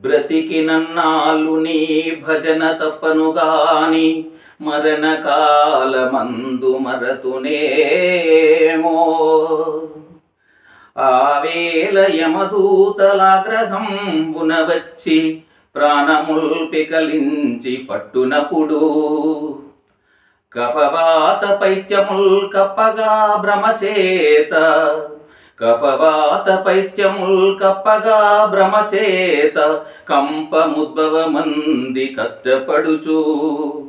బ్రతికినన్నాళ్ళు నీ భజన తప్పనుగాని మరణకాలమందు మరతునేమో. ఆవేల యమదూతలాగ్రహంబున వచ్చి ప్రాణముల్ పికలించి పట్టునప్పుడు కపవాత పైత్యముల్ కప్పగా భ్రమచేత కపవాత పైత్యముల్ కప్పగా భ్రమచేత కంపముద్భవ మంది కష్టపడుచు.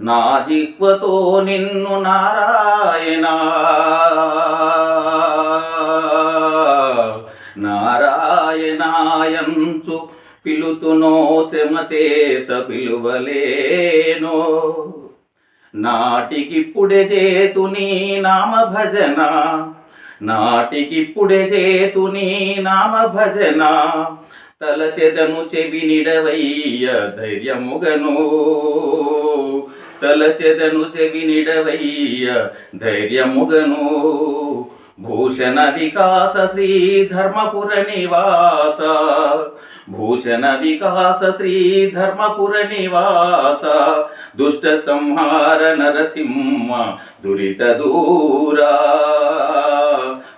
నా జిక్వతో నిన్ను నారాయణ. నారాయణాయంచు పిలుతునో శమచేత పిలువలేనో. నాటికిప్పుడే చేతు నీ నామ భజన నాటికిప్పుడే చేతు నీ నామ భజన తలచెదను చెవి నిడవయ్య ధైర్యముగను. తలచెదను చెవి నిడవయ్య ధైర్యముగను. భూషణ వికాస శ్రీ ధర్మపుర నివాస. భూషణ వికాస శ్రీ ధర్మపుర నివాస. దుష్ట సంహార నరసింహ దురిత దూరా.